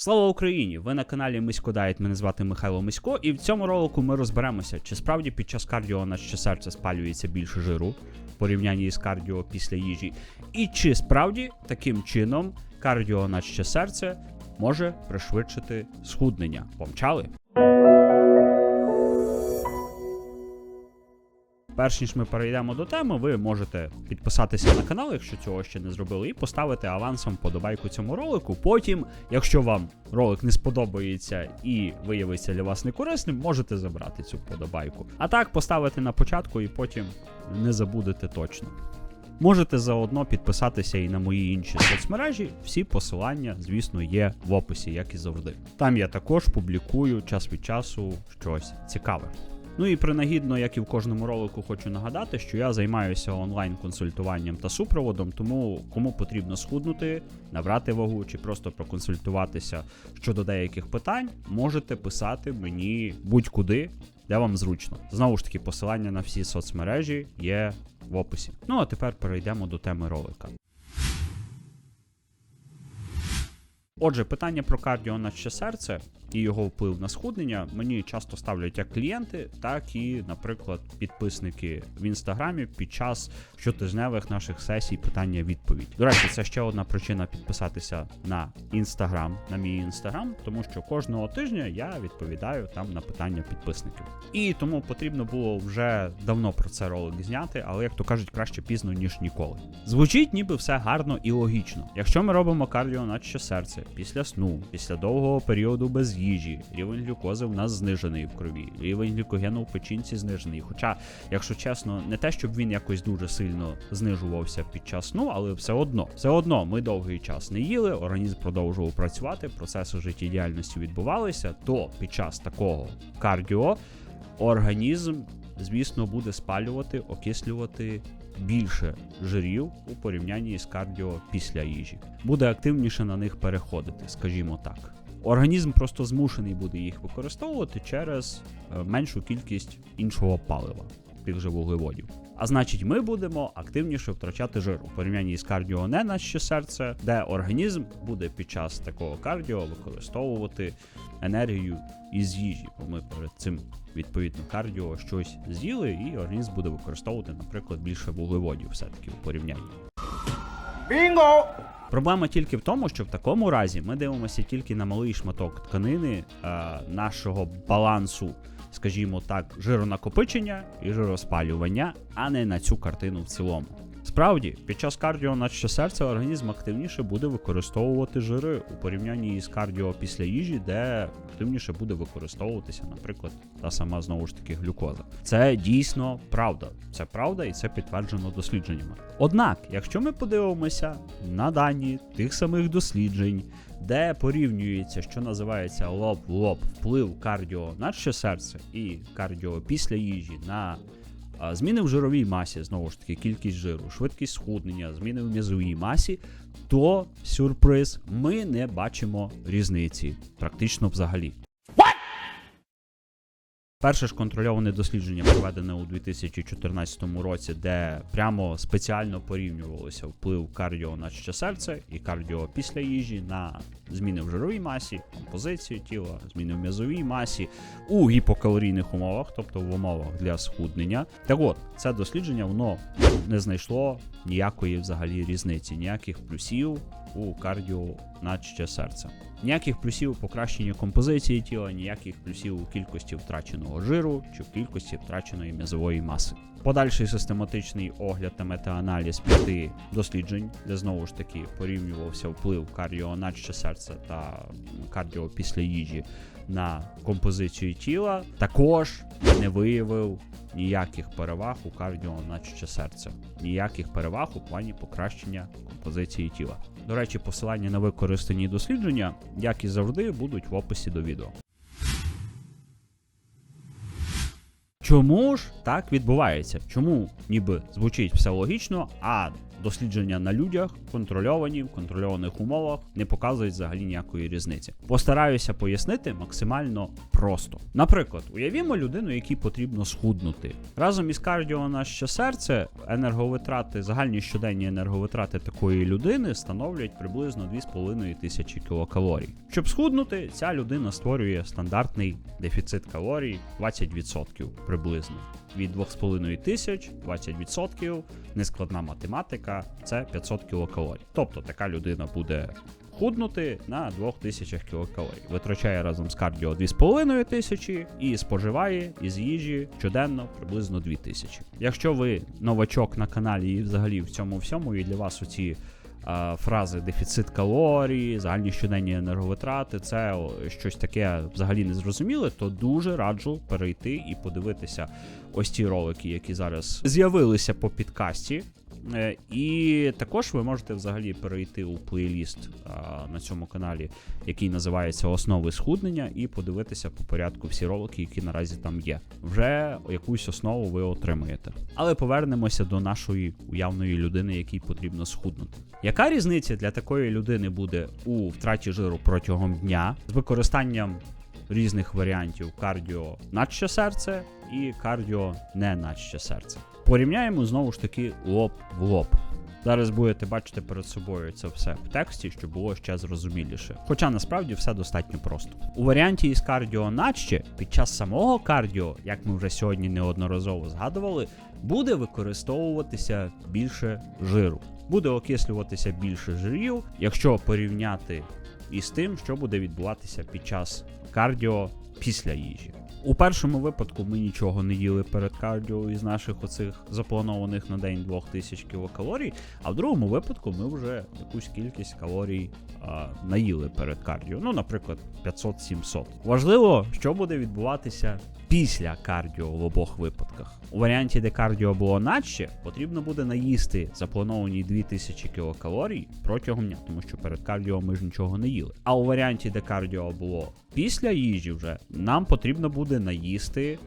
Слава Україні! Ви на каналі Мисько Дайт, Мене звати Михайло Мисько, і в цьому ролику ми розберемося, чи справді під час кардіо наше серце спалюється більше жиру в порівнянні з кардіо після їжі, і чи справді таким чином кардіо наче серце може пришвидшити схуднення. Помчали? Перш ніж ми перейдемо до теми, ви можете підписатися на канал, якщо цього ще не зробили, і поставити авансом подобайку цьому ролику. Потім, якщо вам ролик не сподобається і виявиться для вас некорисним, можете забрати цю подобайку. А так поставити на початку і потім не забудете точно. Можете заодно підписатися і на мої інші соцмережі. Всі посилання, звісно, є в описі, як і завжди. Там я також публікую час від часу щось цікаве. Ну і принагідно, як і в кожному ролику, хочу нагадати, що я займаюся онлайн-консультуванням та супроводом, тому кому потрібно схуднути, набрати вагу чи просто проконсультуватися щодо деяких питань, можете писати мені будь-куди, де вам зручно. Знову ж таки, посилання на всі соцмережі є в описі. Ну а тепер перейдемо до теми ролика. Отже, питання про кардіо наче серце і його вплив на схуднення мені часто ставлять як клієнти, так і, наприклад, підписники в інстаграмі під час щотижневих наших сесій питання-відповідь. До речі, це ще одна причина підписатися на інстаграм, на мій інстаграм, тому що кожного тижня я відповідаю там на питання підписників. І тому потрібно було вже давно про це ролик зняти, але як то кажуть, краще пізно ніж ніколи. Звучить, ніби все гарно і логічно. Якщо ми робимо кардіо наче серце після сну, після довгого періоду без їжі, рівень глюкози в нас знижений в крові, рівень глюкогену в печінці знижений. Хоча, якщо чесно, не те, щоб він якось дуже сильно знижувався під час сну, але все одно, все одно ми довгий час не їли, організм продовжував працювати, процеси життєдіяльності відбувалися, то під час такого кардіо організм, звісно, буде спалювати, окислювати більше жирів у порівнянні з кардіо після їжі. Буде активніше на них переходити, скажімо так. Організм просто змушений буде їх використовувати через е, меншу кількість іншого палива, тих же вуглеводів. А значить, ми будемо активніше втрачати жир у порівнянні з кардіо не наче серце, де організм буде під час такого кардіо використовувати енергію із їжі, бо ми перед цим відповідно кардіо щось з'їли, і організм буде використовувати, наприклад, більше вуглеводів все-таки у порівнянні. Бінго! Проблема тільки в тому, що в такому разі ми дивимося тільки на малий шматок тканини е, нашого балансу, скажімо так, жиронакопичення і жироспалювання, а не на цю картину в цілому. Справді, під час кардіо наче серце організм активніше буде використовувати жири у порівнянні із кардіо після їжі, де активніше буде використовуватися, наприклад, та сама знову ж таки глюкоза. Це дійсно правда. Це правда і це підтверджено дослідженнями. Однак, якщо ми подивимося на дані тих самих досліджень, де порівнюється, що називається лоб в лоб вплив кардіо наче серце і кардіо після їжі на Зміни в жировій масі, знову ж таки, кількість жиру, швидкість схуднення, зміни в м'язовій масі, то сюрприз, ми не бачимо різниці практично взагалі. Перше ж контрольоване дослідження проведене у 2014 році, де прямо спеціально порівнювалося вплив кардіо на серце і кардіо після їжі на зміни в жировій масі, композицію тіла, зміни в м'язовій масі у гіпокалорійних умовах, тобто в умовах для схуднення. Так от, це дослідження воно не знайшло ніякої взагалі різниці, ніяких плюсів у кардіо на серце. Ніяких плюсів у покращенні композиції тіла, ніяких плюсів у кількості втраченого жиру чи в кількості втраченої м'язової маси. Подальший систематичний огляд та метааналіз п'яти досліджень, де знову ж таки порівнювався вплив кардіо на ще серце та кардіо після їжі на композицію тіла, також не виявив ніяких переваг у кардіо на ще серце, ніяких переваг у плані покращення композиції тіла. До речі, посилання на використані дослідження, як і завжди, будуть в описі до відео. Чому ж так відбувається? Чому ніби звучить все логічно, а дослідження на людях, контрольовані в контрольованих умовах, не показують взагалі ніякої різниці. Постараюся пояснити максимально просто. Наприклад, уявімо людину, якій потрібно схуднути. Разом із кардіо на серце енерговитрати, загальні щоденні енерговитрати такої людини становлять приблизно 2,5 тисячі кілокалорій. Щоб схуднути, ця людина створює стандартний дефіцит калорій 20% приблизно. Від 2,5 тисяч 20% нескладна математика це 500 кілокалорій. Тобто така людина буде худнути на 2000 кілокалорій. Витрачає разом з кардіо 2,5 тисячі і споживає із їжі щоденно приблизно 2000. Якщо ви новачок на каналі і взагалі в цьому всьому, і для вас оці а, фрази дефіцит калорій, загальні щоденні енерговитрати, це щось таке взагалі не зрозуміле, то дуже раджу перейти і подивитися ось ті ролики, які зараз з'явилися по підкасті. Е, І також ви можете взагалі перейти у плейліст на цьому каналі, який називається Основи схуднення, і подивитися по порядку всі ролики, які наразі там є. Вже якусь основу ви отримаєте. Але повернемося до нашої уявної людини, якій потрібно схуднути. Яка різниця для такої людини буде у втраті жиру протягом дня з використанням різних варіантів кардіо наче серце і кардіо не наче серце? Порівняємо знову ж таки лоб в лоб. Зараз будете бачити перед собою це все в тексті, щоб було ще зрозуміліше. Хоча насправді все достатньо просто. У варіанті із кардіо наче під час самого кардіо, як ми вже сьогодні неодноразово згадували, буде використовуватися більше жиру. Буде окислюватися більше жирів, якщо порівняти із тим, що буде відбуватися під час кардіо після їжі. У першому випадку ми нічого не їли перед кардіо із наших оцих запланованих на день 2000 кілокалорій, а в другому випадку ми вже якусь кількість калорій а, наїли перед кардіо. Ну, наприклад, 500-700. Важливо, що буде відбуватися після кардіо в обох випадках. У варіанті, де кардіо було наче, потрібно буде наїсти заплановані 2000 кілокалорій протягом дня, тому що перед кардіо ми ж нічого не їли. А у варіанті, де кардіо було після їжі, вже нам потрібно буде наїсти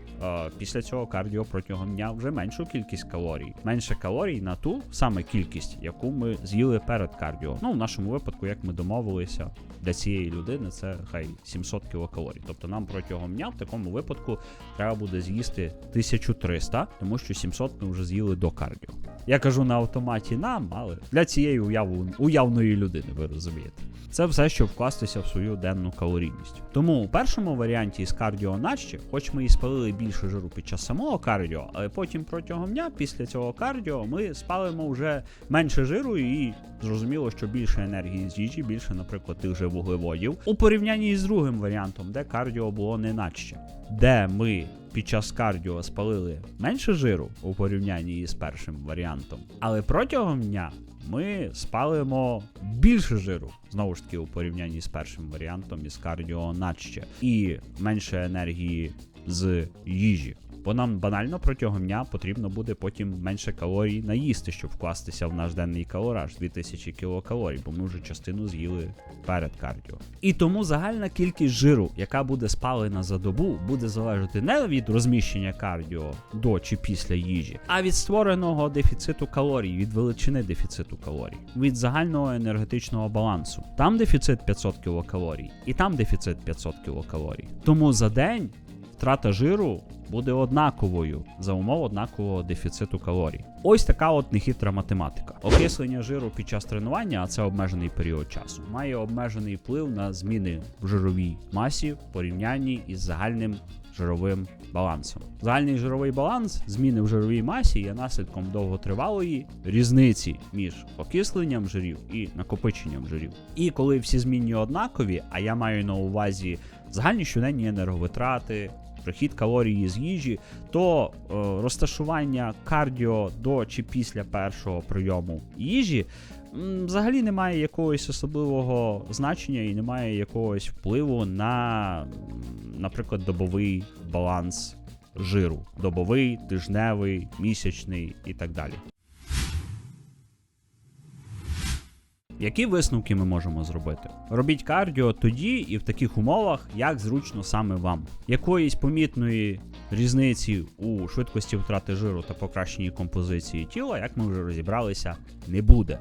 після цього кардіо протягом дня вже меншу кількість калорій. Менше калорій на ту саме кількість, яку ми з'їли перед кардіо. Ну, в нашому випадку, як ми домовилися, для цієї людини це хай 700 кілокалорій. Тобто нам протягом дня в такому випадку треба буде з'їсти 1300, тому що 700 ми вже з'їли до кардіо. Я кажу на автоматі нам, але для цієї уяву, уявної людини, ви розумієте. Це все, щоб вкластися в свою денну калорійність. Тому у першому варіанті з кардіо наче, хоч ми і спалили більше жиру під час самого кардіо, але потім протягом дня після цього кардіо ми спалимо вже менше жиру і зрозуміло, що більше енергії з їжі, більше, наприклад, тих же вуглеводів. У порівнянні з другим варіантом, де кардіо було не наче, де ми під час кардіо спалили менше жиру у порівнянні із першим варіантом, але протягом дня ми спалимо більше жиру, знову ж таки, у порівнянні з першим варіантом із кардіо наче, і менше енергії з їжі. Бо нам банально протягом дня потрібно буде потім менше калорій наїсти, щоб вкластися в наш денний калораж 2000 кілокалорій, бо ми вже частину з'їли перед кардіо. І тому загальна кількість жиру, яка буде спалена за добу, буде залежати не від розміщення кардіо до чи після їжі, а від створеного дефіциту калорій, від величини дефіциту калорій, від загального енергетичного балансу. Там дефіцит 500 кілокалорій, і там дефіцит 500 кілокалорій. Тому за день втрата жиру буде однаковою за умов однакового дефіциту калорій. Ось така от нехитра математика. Окислення жиру під час тренування, а це обмежений період часу, має обмежений вплив на зміни в жировій масі в порівнянні із загальним жировим балансом. Загальний жировий баланс зміни в жировій масі є наслідком довготривалої різниці між окисленням жирів і накопиченням жирів. І коли всі змінні однакові, а я маю на увазі загальні щоденні енерговитрати, прихід калорії з їжі, то е, розташування кардіо до чи після першого прийому їжі взагалі не має якогось особливого значення і не має якогось впливу на, наприклад, добовий баланс жиру. Добовий, тижневий, місячний і так далі. Які висновки ми можемо зробити? Робіть кардіо тоді і в таких умовах, як зручно саме вам. Якоїсь помітної різниці у швидкості втрати жиру та покращенні композиції тіла, як ми вже розібралися, не буде.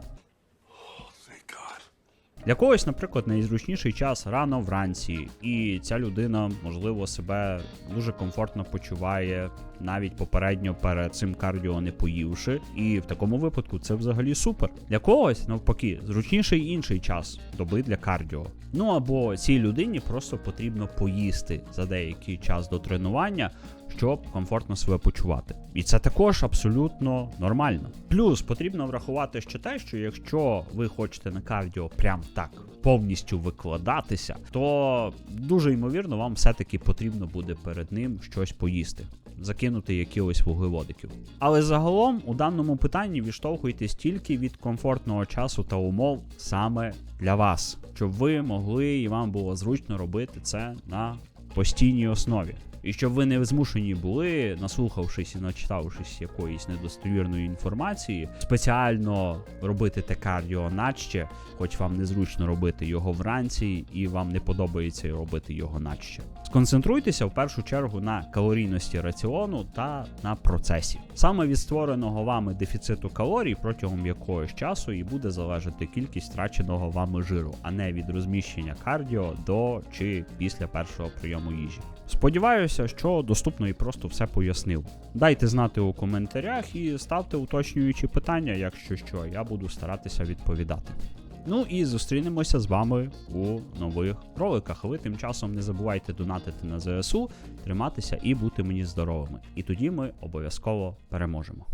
Для когось, наприклад, найзручніший час рано вранці, і ця людина, можливо, себе дуже комфортно почуває, навіть попередньо перед цим кардіо не поївши. І в такому випадку це взагалі супер. Для когось, навпаки, зручніший інший час доби для кардіо. Ну або цій людині просто потрібно поїсти за деякий час до тренування, щоб комфортно себе почувати. І це також абсолютно нормально. Плюс потрібно врахувати ще те, що якщо ви хочете на кардіо прям так повністю викладатися, то дуже ймовірно вам все-таки потрібно буде перед ним щось поїсти. Закинути якихось вуглеводиків. Але загалом у даному питанні відштовхуйтесь тільки від комфортного часу та умов саме для вас, щоб ви могли і вам було зручно робити це на постійній основі. І щоб ви не змушені були, наслухавшись і начитавшись якоїсь недостовірної інформації, спеціально робити те кардіо наче, хоч вам незручно робити його вранці, і вам не подобається робити його наче. Сконцентруйтеся в першу чергу на калорійності раціону та на процесі. Саме від створеного вами дефіциту калорій протягом якогось часу і буде залежати кількість втраченого вами жиру, а не від розміщення кардіо до чи після першого прийому їжі. Сподіваюся, що доступно і просто все пояснив. Дайте знати у коментарях і ставте уточнюючі питання, якщо що, я буду старатися відповідати. Ну і зустрінемося з вами у нових роликах. Ви тим часом не забувайте донатити на ЗСУ, триматися і бути мені здоровими. І тоді ми обов'язково переможемо.